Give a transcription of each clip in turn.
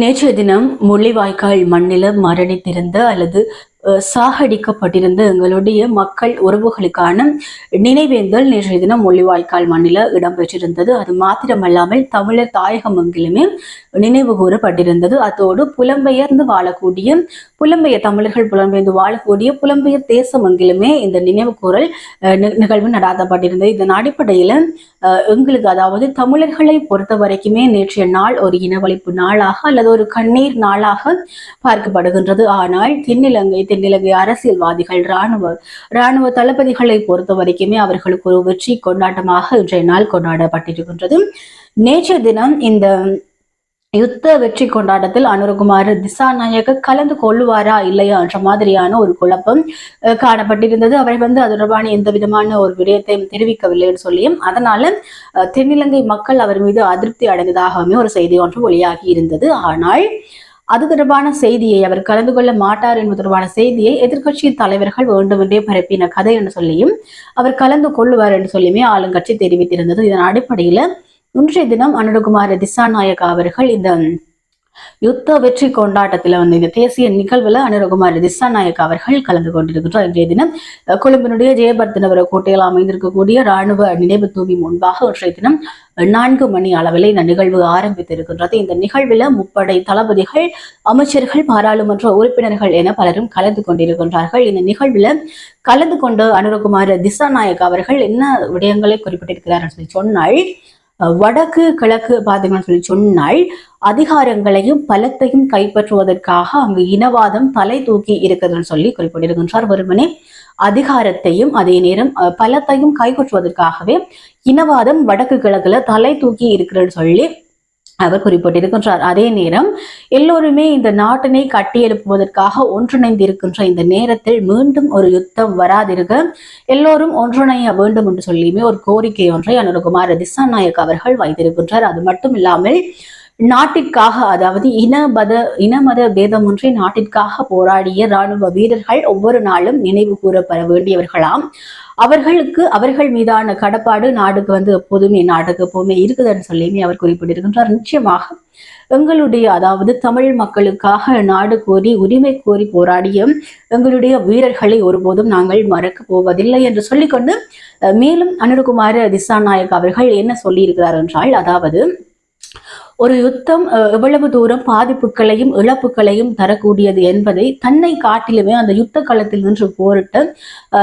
நேற்றைய தினம் முள்ளிவாய்க்கால் மண்ணில மரணித்திருந்த அல்லது சாகடிக்கப்பட்டிருந்த எங்களுடைய மக்கள் உறவுகளுக்கான நினைவேந்தல் நேற்றைய தினம் முள்ளிவாய்க்கால் மண்ணில இடம்பெற்றிருந்தது. அது மாத்திரமல்லாமல் தமிழர் தாயகம் எங்கிலுமே நினைவு கூறப்பட்டிருந்தது. அத்தோடு புலம்பெயர்ந்து வாழக்கூடிய புலம்பெயர் தமிழர்கள் புலம்பெயர்ந்து வாழக்கூடிய புலம்பெயர் தேசம் எங்கிலுமே இந்த நினைவு கூறல் நிகழ்வு நடாத்தப்பட்டிருந்தது. இதன் அடிப்படையில் எங்களுக்கு அதாவது தமிழர்களை பொறுத்த வரைக்குமே நேற்றைய நாள் ஒரு இனவழிப்பு நாளாக அல்லது ஒரு கண்ணீர் நாளாக பார்க்கப்படுகின்றது. ஆனால் தென்னிலங்கை தென்னிலங்கை அரசியல்வாதிகள் இராணுவ இராணுவ தளபதிகளை பொறுத்த வரைக்குமே அவர்களுக்கு ஒரு வெற்றி கொண்டாட்டமாக இன்றைய நாள் கொண்டாடப்பட்டிருக்கின்றது. நேற்றைய தினம் இந்த யுத்த வெற்றி கொண்டாட்டத்தில் அனுரகுமார் திசாநாயக கலந்து கொள்ளுவாரா இல்லையா என்ற மாதிரியான ஒரு குழப்பம் காணப்பட்டிருந்தது. அவர் வந்து அது தொடர்பான எந்த விதமான ஒரு விடயத்தையும் தெரிவிக்கவில்லைன்னு சொல்லியும் அதனால தென்னிலங்கை மக்கள் அவர் மீது அதிருப்தி அடைந்ததாகவுமே ஒரு செய்தி ஒன்று வெளியாகி இருந்தது. ஆனால் அது தொடர்பான செய்தியை அவர் கலந்து கொள்ள மாட்டார் என்பது தொடர்பான செய்தியை எதிர்க்கட்சி தலைவர்கள் வேண்டுமென்றே பரப்பின கதை என்று சொல்லியும் அவர் கலந்து கொள்ளுவார் என்று சொல்லியுமே ஆளுங்கட்சி தெரிவித்திருந்தது. இதன் அடிப்படையில இன்றைய தினம் அனுரகுமார திசாநாயக் அவர்கள் இந்த யுத்த வெற்றி கொண்டாட்டத்தில் வந்து இந்த தேசிய நிகழ்வுல அனுரகுமார் திசாநாயக் அவர்கள் கலந்து கொண்டிருக்கின்றார் இன்றைய தினம் கொழும்பினுடைய ஜெயபர்தனவர கோட்டையில் அமைந்திருக்கக்கூடிய ராணுவ நினைவு தூவி முன்பாக இன்றைய தினம் நான்கு மணி அளவில் இந்த நிகழ்வு ஆரம்பித்திருக்கின்றது. இந்த நிகழ்வில் முப்படை தளபதிகள் அமைச்சர்கள் பாராளுமன்ற உறுப்பினர்கள் என பலரும் கலந்து கொண்டிருக்கின்றார்கள். இந்த நிகழ்வில் கலந்து கொண்டு அனுரகுமார் திசாநாயக் அவர்கள் என்ன விடயங்களை குறிப்பிட்டிருக்கிறார் சொல்லி சொன்னால் வடக்கு கிழக்கு பாத்தீங்கன்னு சொல்லி சொன்னால் அதிகாரங்களையும் பலத்தையும் கைப்பற்றுவதற்காக அங்கு இனவாதம் தலை தூக்கி இருக்குதுன்னு சொல்லி குறிப்பிட்டிருக்கின்றார் வெறுமனே. அதிகாரத்தையும் அதே நேரம் பலத்தையும் கைப்பற்றுவதற்காகவே இனவாதம் வடக்கு கிழக்குல தலை தூக்கி இருக்கிறன்னு சொல்லி அவர் குறிப்பிட்டிருக்கின்றார். அதே நேரம் எல்லோருமே இந்த நாட்டினை கட்டியெழுப்புவதற்காக ஒன்றிணைந்து இருக்கின்ற இந்த நேரத்தில் மீண்டும் ஒரு யுத்தம் வராதிருக்க எல்லோரும் ஒன்றிணைய வேண்டும் என்று சொல்லியுமே ஒரு கோரிக்கை ஒன்றை அனுரகுமார் திசாநாயக் அவர்கள் வைத்திருக்கின்றார். அது மட்டும் இல்லாமல் நாட்டிற்காக அதாவது இனமத இனமத பேதமின்றி நாட்டிற்காக போராடிய ராணுவ வீரர்கள் ஒவ்வொரு நாளும் நினைவு கூறப்பட வேண்டியவர்களாம். அவர்களுக்கு அவர்கள் மீதான கடப்பாடு நாடுக்கு வந்து எப்போதுமே நாடுக்கு எப்போதுமே இருக்குதுன்னு சொல்லியுமே அவர் குறிப்பிட்டிருக்கின்றார். நிச்சயமாக எங்களுடைய அதாவது தமிழ் மக்களுக்காக நாடு கோரி உரிமை கோரி போராடிய எங்களுடைய வீரர்களை ஒருபோதும் நாங்கள் மறக்க போவதில்லை என்று சொல்லிக்கொண்டு மேலும் அனுருகுமார திசாநாயக் அவர்கள் என்ன சொல்லியிருக்கிறார் என்றால் அதாவது ஒரு யுத்தம் அஹ், எவ்வளவு தூரம் பாதிப்புகளையும் இழப்புகளையும் தரக்கூடியது என்பதை தன்னை காட்டிலுமே அந்த யுத்த காலத்தில் நின்று போரிட்ட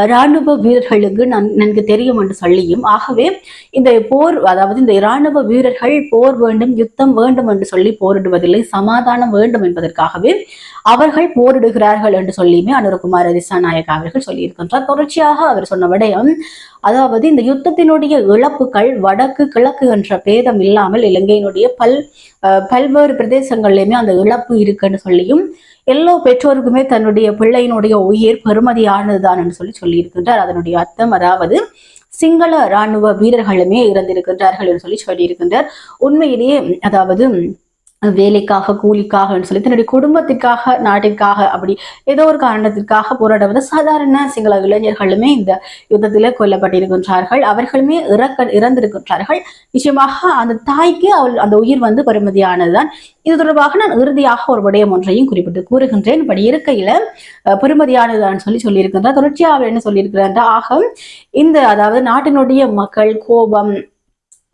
இராணுவ வீரர்களுக்கு நன்கு தெரியும் என்று சொல்லியும் ஆகவே இந்த போர் அதாவது இந்த இராணுவ வீரர்கள் போர் வேண்டும் யுத்தம் வேண்டும் என்று சொல்லி போரிடுவதில்லை சமாதானம் வேண்டும் என்பதற்காகவே அவர்கள் போரிடுகிறார்கள் என்று சொல்லியுமே அனுரகுமார திசாநாயக் அவர்கள் சொல்லியிருக்கின்றார். தொடர்ச்சியாக அவர் சொன்ன விடயம் அதாவது இந்த யுத்தத்தினுடைய இழப்புகள் வடக்கு கிழக்கு என்ற பேதம் இல்லாமல் இலங்கையினுடைய பல் பல்வேறு பிரதேசங்கள்லயுமே அந்த இழப்பு இருக்குன்னு சொல்லியும் எல்லா பெற்றோருக்குமே தன்னுடைய பிள்ளையினுடைய உயிர் பெருமதியானதுதான் என்று சொல்லி சொல்லியிருக்கின்றார். அதனுடைய அர்த்தம் அதாவது சிங்கள இராணுவ வீரர்களுமே இறந்திருக்கின்றார்கள் என்று சொல்லி சொல்லியிருக்கின்றார். உண்மையிலேயே அதாவது வேலைக்காக கூலிக்காகன்னு சொல்லி தன்னுடைய குடும்பத்திற்காக நாட்டிற்காக அப்படி ஏதோ ஒரு காரணத்திற்காக போராடுவது சாதாரண சிங்கள இளைஞர்களுமே இந்த யுத்தத்தில் கொல்லப்பட்டிருக்கின்றார்கள். அவர்களுமே இறக்க இறந்திருக்கின்றார்கள். நிச்சயமாக அந்த தாய்க்கு அவள் அந்த உயிர் வந்து பெருமதியானதுதான் இது தொடர்பாக நான் இறுதியாக ஒரு விடயம் ஒன்றையும் குறிப்பிட்டு கூறுகின்றேன். இப்படி இருக்கையில பெருமதியானதுதான் சொல்லி சொல்லியிருக்கின்றார். தொடர்ச்சியாக அவர் என்ன சொல்லியிருக்கிறார் ஆக இந்த அதாவது நாட்டினுடைய மக்கள் கோபம்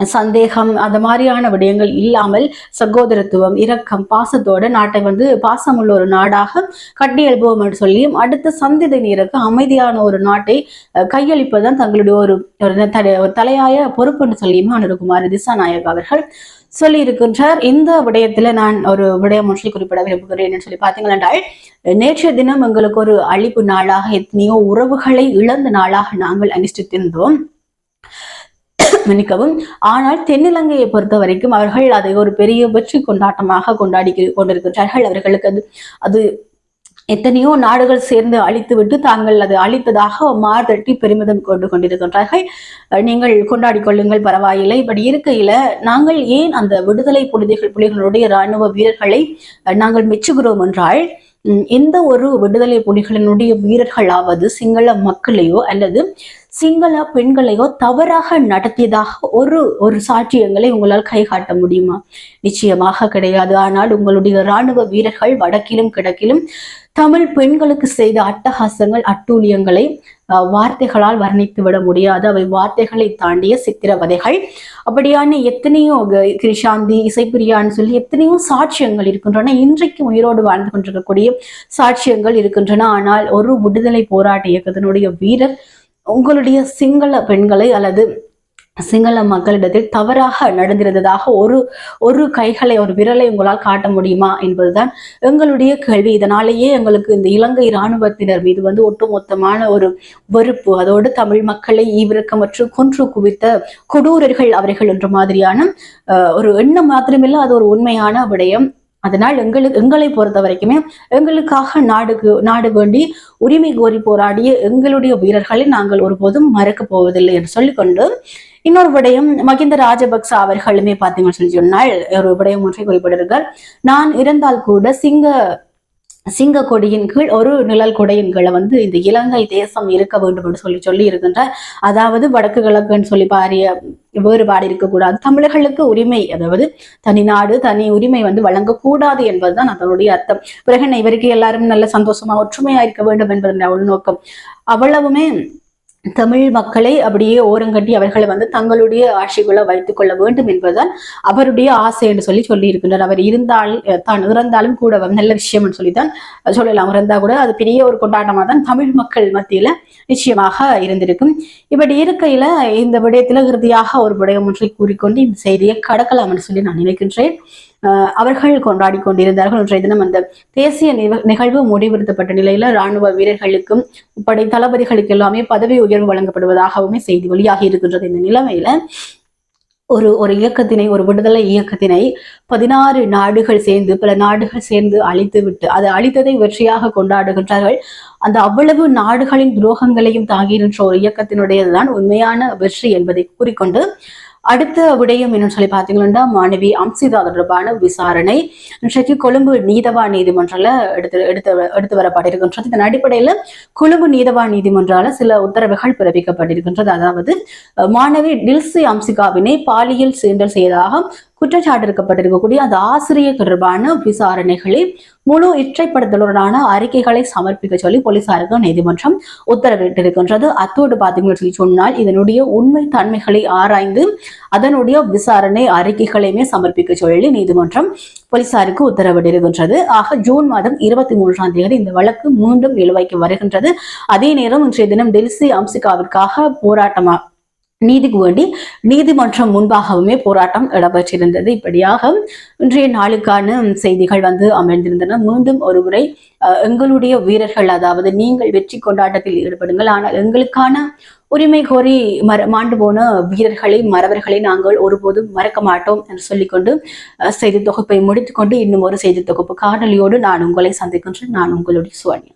சந்தேகம் அந்த மாதிரியான விடயங்கள் இல்லாமல் சகோதரத்துவம் இரக்கம் பாசத்தோட நாட்டை வந்து பாசமுள்ள ஒரு நாடாக கட்டியெழுப்புவோம் என்று சொல்லியும் அடுத்த சந்ததியினருக்கு அமைதியான ஒரு நாட்டை கையளிப்பதுதான் தங்களுடைய ஒரு ஒரு தல- ஒரு தலையாய பொறுப்புன்னு சொல்லியும் அனுருகுமார் திசாநாயக் அவர்கள் சொல்லியிருக்கின்றார். இந்த விடயத்துல நான் ஒரு விடயம் ஒன்றை குறிப்பிட விரும்புகிறேன் சொல்லி பார்த்தீங்கன்னா நேற்றைய தினம் எங்களுக்கு ஒரு அழிப்பு நாளாக எத்தனையோ உறவுகளை இழந்த நாளாக நாங்கள் அனுஷ்டித்திருந்தோம். மன்னிக்கவும். ஆனால் தென்னிலங்கையை பொறுத்த வரைக்கும் அவர்கள் அதை ஒரு பெரிய வெற்றி கொண்டாட்டமாக கொண்டாடி கொண்டிருக்கின்றார்கள். அவர்களுக்கு அது அது எத்தனையோ நாடுகள் சேர்ந்து அழித்துவிட்டு தாங்கள் அது அழித்ததாக மார்தட்டி பெருமிதம் கொண்டு கொண்டிருக்கின்றார்கள். நீங்கள் கொண்டாடி கொள்ளுங்கள் பரவாயில்லை. இப்படி இருக்கையில நாங்கள் ஏன் அந்த விடுதலை புலிகள் புலிகளுடைய இராணுவ வீரர்களை அஹ், நாங்கள் மெச்சுகிறோம் என்றால் எந்த ஒரு விடுதலை புலிகளினுடைய வீரர்களாவது சிங்கள மக்களையோ அல்லது சிங்கள பெண்களையோ தவறாக நடத்தியதாக ஒரு ஒரு சாட்சியங்களை உங்களால் கை காட்ட முடியுமா? நிச்சயமாக கிடையாது. ஆனால் உங்களுடைய இராணுவ வீரர்கள் வடக்கிலும் கிழக்கிலும் தமிழ் பெண்களுக்கு செய்த அட்டகாசங்கள் அட்டூழியங்களை வார்த்தைகளால் வர்ணித்து விட முடியாது. அவை வார்த்தைகளை தாண்டிய சித்திரவதைகள் அப்படியான எத்தனையோ க- இசைப்பிரியான்னு சொல்லி எத்தனையோ சாட்சியங்கள் இருக்கின்றன. இன்றைக்கு உயிரோடு வாழ்ந்து கொண்டிருக்கக்கூடிய சாட்சியங்கள் இருக்கின்றன. ஆனால் ஒரு விடுதலை போராட்ட இயக்கத்தினுடைய வீரர் உங்களுடைய சிங்கள பெண்களை அல்லது சிங்கள மக்களிடத்தில் தவறாக நடந்திருந்ததாக ஒரு ஒரு கைகளை ஒரு விரலை உங்களால் காட்ட முடியுமா என்பதுதான் எங்களுடைய கேள்வி. இதனாலேயே எங்களுக்கு இந்த இலங்கை இராணுவத்தினர் மீது வந்து ஒட்டுமொத்தமான ஒரு வெறுப்பு அதோடு தமிழ் மக்களை ஈவிரக்கமற்று கொன்று குவித்த கொடூரர்கள் அவர்கள் என்ற மாதிரியான ஒரு எண்ணம் மாத்திரமில்லை அது ஒரு உண்மையான விடயம். அதனால் எங்களுக்கு எங்களை பொறுத்த வரைக்குமே எங்களுக்காக நாடுக்கு நாடு வேண்டி உரிமை கோரி போராடிய எங்களுடைய வீரர்களை நாங்கள் ஒருபோதும் மறக்க போவதில்லை என்று சொல்லிக்கொண்டு இன்னொரு விடயம் மகிந்த ராஜபக்ச அவர்களுமே பார்த்தீங்கன்னு சொல்லி சொன்னால் ஒரு விடயம் ஒன்றை குறிப்பிடுகிறார் நான் இருந்தால் கூட சிங்க சிங்க கொடியின் கீழ் ஒரு நிழல் கொடையின் கீழே வந்து இந்த இலங்கை தேசம் இருக்க வேண்டும் என்று சொல்லி சொல்லி இருக்கின்றார் அதாவது வடக்கு கிழக்குன்னு சொல்லி பாரிய வேறுபாடு இருக்கக்கூடாது. தமிழர்களுக்கு உரிமை அதாவது தனி நாடு தனி உரிமை வந்து வழங்கக்கூடாது என்பதுதான் அதனுடைய அர்த்தம். பிறகு இவருக்கு எல்லாரும் நல்ல சந்தோஷமா ஒற்றுமையா இருக்க வேண்டும் என்பது உள்நோக்கம் அவ்வளவுமே தமிழ் மக்களை அப்படியே ஓரங்கட்டி அவர்களை வந்து தங்களுடைய ஆட்சிக்குள்ள வைத்துக் கொள்ள வேண்டும் என்பதுதான் அவருடைய ஆசை என்று சொல்லி சொல்லி இருக்கின்றார் அவர் இருந்தால் தான் இறந்தாலும் கூட நல்ல விஷயம் என்று சொல்லித்தான் சொல்லலாம். இறந்தா கூட அது பெரிய ஒரு கொண்டாட்டமாக தான் தமிழ் மக்கள் மத்தியில நிச்சயமாக இருந்திருக்கும். இப்படி இருக்கையில இந்த விடயத்துல இறுதியாக ஒரு விடயம் ஒன்றை கூறிக்கொண்டு இந்த செய்தியை கடக்கலாம் என்று சொல்லி நான் நினைக்கின்றேன். அவர்கள் கொண்டாடி கொண்டிருந்தார்கள். இன்றைய தினம் அந்த தேசிய நிகழ்வு முடிவுறுத்தப்பட்ட நிலையில ராணுவ வீரர்களுக்கும் படை தளபதிகளுக்கு எல்லாமே பதவி உயர்வு வழங்கப்படுவதாகவுமே செய்தி வெளியாகி இருக்கின்றது. இந்த நிலைமையில ஒரு ஒரு இயக்கத்தினை ஒரு விடுதலை இயக்கத்தினை பதினாறு நாடுகள் சேர்ந்து பல நாடுகள் சேர்ந்து அழித்து விட்டு அது அழித்ததை வெற்றியாக கொண்டாடுகின்றார்கள். அந்த அவ்வளவு நாடுகளின் துரோகங்களையும் தாங்கியிருன்ற ஒரு இயக்கத்தினுடையதுதான் உண்மையான வெற்றி என்பதை கூறிக்கொண்டு அடுத்த விடயம் என்னன்னு சொல்லி பார்த்தீங்கன்னா மாணவி அம்சிதா தொடர்பான விசாரணை. இன்றைக்கு கொழும்பு நீதவா நீதிமன்றத்துல எடுத்து எடுத்து எடுத்து வரப்பட்டிருக்கின்றது. இதன் அடிப்படையில கொழும்பு நீதவா நீதிமன்றால சில உத்தரவுகள் பிறப்பிக்கப்பட்டிருக்கின்றது. அதாவது அஹ், மாணவி டில்சி அம்சிகாவினை பாலியல் சீண்டல் செய்ததாக குற்றச்சாட்டு இருக்கப்பட்டிருக்கக்கூடிய அந்த ஆசிரியர் தொடர்பான விசாரணைகளை முழு இற்றைப்படுத்தலுடனான அறிக்கைகளை சமர்ப்பிக்க சொல்லி போலீசாருக்கு நீதிமன்றம் உத்தரவிட்டிருக்கின்றது. அத்தோடு பார்த்தீங்கன்னு சொல்லி சொன்னால் இதனுடைய உண்மை தன்மைகளை ஆராய்ந்து அதனுடைய விசாரணை அறிக்கைகளையுமே சமர்ப்பிக்க சொல்லி நீதிமன்றம் போலீசாருக்கு உத்தரவிட்டிருக்கின்றது. ஆக ஜூன் மாதம் இருபத்தி மூன்றாம் தேதி இந்த வழக்கு மீண்டும் நிலுவைக்கு வருகின்றது. அதே நேரம் இன்றைய தினம் டெல்சி அம்சிகாவிற்காக போராட்டமா நீதிக்கு வேண்டி நீதிமன்றம் முன்பாகவுமே போராட்டம் இடம்பெற்றிருந்தது. இப்படியாக இன்றைய நாளுக்கான செய்திகள் வந்து அமைந்திருந்தன. மீண்டும் ஒருமுறை அஹ், எங்களுடைய வீரர்கள் அதாவது நீங்கள் வெற்றி கொண்டாட்டத்தில் ஈடுபடுங்கள். ஆனால் எங்களுக்கான உரிமை கோரி மர மாண்டு போன வீரர்களை மறவர்களை நாங்கள் ஒருபோதும் மறக்க மாட்டோம் என்று சொல்லிக்கொண்டு செய்தி தொகுப்பை முடித்துக்கொண்டு இன்னும் ஒரு செய்தி தொகுப்பு காணொலியோடு நான் உங்களை சந்திக்கின்றேன். நான் உங்களுடைய சுவனி